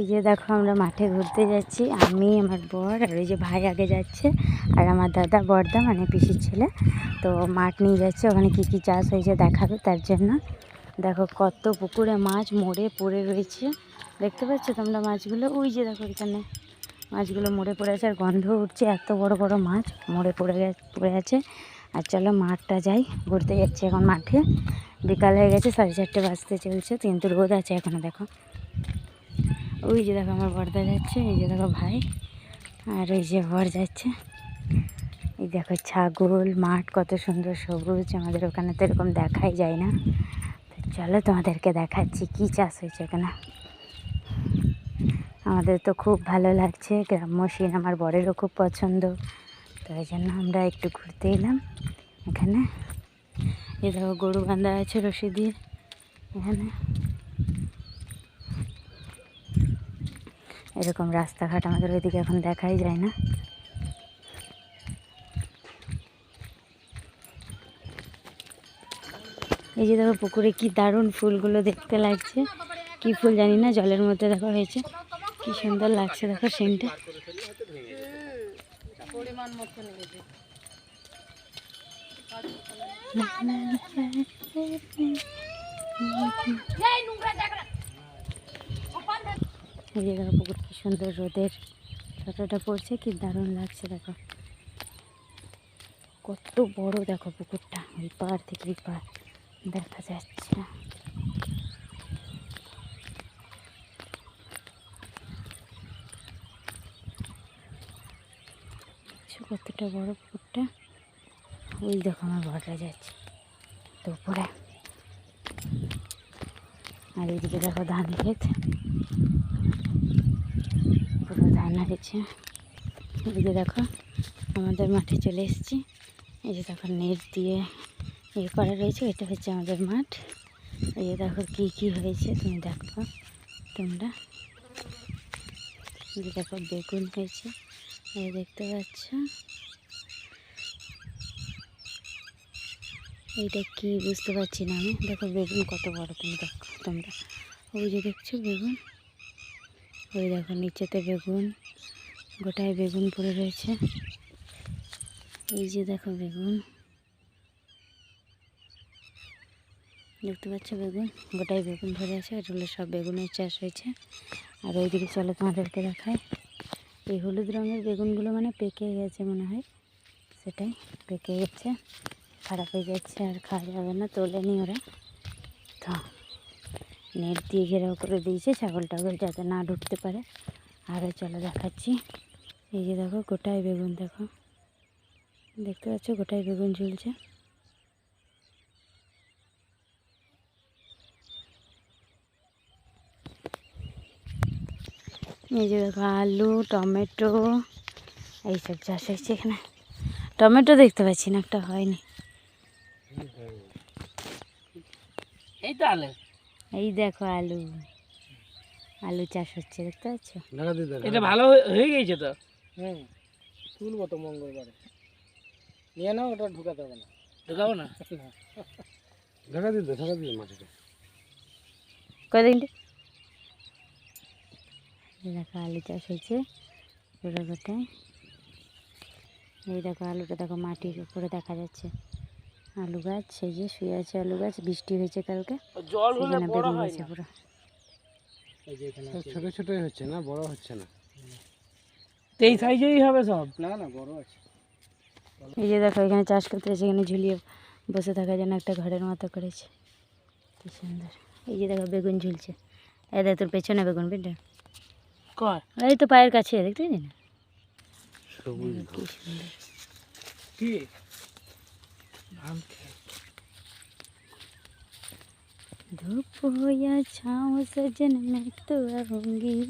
এই যে দেখো আমরা মাঠে ঘুরতে যাচ্ছি। আমি, আমার বর আর ওই যে ভাই আগে যাচ্ছে। আর আমার দাদা বর্দা মানে পিসির ছেলে। তো মাঠ নিয়ে যাচ্ছে, ওখানে কী কী চাষ হয়েছে দেখাবে তার জন্য। দেখো কত পুকুরে মাছ মরে পড়ে রয়েছে। দেখতে পাচ্ছ তোমরা মাছগুলো? ওই যে দেখো এখানে মাছগুলো মরে পড়ে আছে, আর গন্ধ উঠছে, এত বড় বড় মাছ মরে পড়ে পড়ে আছে। আর চলো মাঠটা যাই, ঘুরতে যাচ্ছি এখন মাঠে। বিকাল হয়ে গেছে, সাড়ে চারটে বাজতে চলছে কিন্তু রোদ আছে এখনও, দেখো। ওই যে দেখো আমার বর্দা যাচ্ছে, এই যে দেখো ভাই, আর ওই যে বর যাচ্ছে। এই দেখো ছাগল, মাঠ কত সুন্দর সবুজ, আমাদের ওখানে তো এরকম দেখাই যায় না। তো চলো তোমাদেরকে দেখাচ্ছি কী চাষ হয়েছে এখানে। আমাদের তো খুব ভালো লাগছে, গ্রাম্য সিন আমার বরেরও খুব পছন্দ। তো এই জন্য আমরা একটু ঘুরতে এলাম এখানে। এই দেখো গরু বান্ধা আছে রশি দিয়ে এখানে। এরকম রাস্তাঘাট আমাদের ওইদিকে এখন দেখাই যায় না। এই যে দেখো পুকুরে কি দারুণ ফুলগুলো দেখতে লাগছে। কি ফুল জানি না, জলের মধ্যে দেখা হয়েছে। কি সুন্দর লাগছে দেখো সিনটা। এই যে পুকুর কি সুন্দর রোদের ফটোটা পড়ছে, কি দারুণ লাগছে, দেখো। কত বড় দেখো পুকুরটা, ওই পার থেকে ওই পার দেখা যাচ্ছে কতটা বড় পুকুরটা? ওই দেখো আমার বড়রা যাচ্ছে তো উপরে আর এইদিকে দেখো ধান ক্ষেত। পুরো ধান হয়েছে। এদিকে দেখো আমাদের মাঠে চলে এসেছি। এই যে দেখো নেট দিয়ে ইয়ে করা রয়েছে, এটা হচ্ছে আমাদের মাঠ। এই যে দেখো কী কী হয়েছে, তুমি দেখো তোমরা। এই দেখো বেগুন হয়েছে, এই দেখতে পাচ্ছ। এইটা কি বুঝতে পারছি না আমি। দেখো বেগুন কত বড় তুমি দেখো তোমরা। ওই যে দেখছ বেগুন? ওই দেখো নিচেতে বেগুন, গোটায় বেগুন পড়ে রয়েছে। এই যে দেখো বেগুন। দেখতে পাচ্ছ বেগুন? গোটায় বেগুন ধরে আছে এগুলো সব বেগুনের চাষ হয়েছে। আর ওইদিকে চলো তোমাদেরকে দেখায় এই হলুদ রঙের বেগুনগুলো মানে পেকে গেছে মনে হয়। সেটাই, পেকে গেছে। খারাপ হয়ে যাচ্ছে আর খাওয়া যাবে না তোলেনি ওরা। তো নেট দিয়ে ঘেরাও করে দিয়েছে ছাগল টাগল যাতে না ঢুকতে পারে। আরও চলো দেখাচ্ছি। এই যে দেখো গোটায় বেগুন দেখো। দেখতে পাচ্ছ গোটাই বেগুন ঝুলছে। এই যে দেখো, আলু, টমেটো, এইসব চাষ হয়েছে এখানে। টমেটো দেখতে পাচ্ছি না, একটা হয়নি। এই তো আলে। এই দেখো আলু। আলু চাষ হচ্ছে দেখতে পাচ্ছ? এটা ভালো হয়ে- গেছে তো? হুম তুলবো তো মঙ্গলবারে। নিয়ে নাও ওটা ঢুকাতে হবে না। ঢুকাবো না? ঢাকা দিতে ঢাকা দিতে মাটিটা কদিনটা দেখো আলু চাষ হয়েছে পুরো গোটায় এই দেখো আলুটা দেখো মাটির উপরে দেখা যাচ্ছে। আলু গাছ সেই যে শুয়ে আছে আলু গাছ বৃষ্টি হয়েছে কালকে। জল হলে বড় হয় না। পুরো। ছোট ছোটই হচ্ছে না বড় হচ্ছে না। এই সাইজেরই হবে সব? না না বড় আছে। এই যে দেখো এখানে চাষ করতে এসে এখানে ঝুলিয়ে বসে থাকার জন্য একটা ঘরের মতো করেছে। কি সুন্দর। এই যে দেখো বেগুন ঝুলছে। এই দেখ তোর পেছনে বেগুন বুঝলি? কয়? এই তো পায়ের কাছে দেখতে পাচ্ছি না? কি সুন্দর। কি? धूप हो या छाँव सजन में तो रहूँगी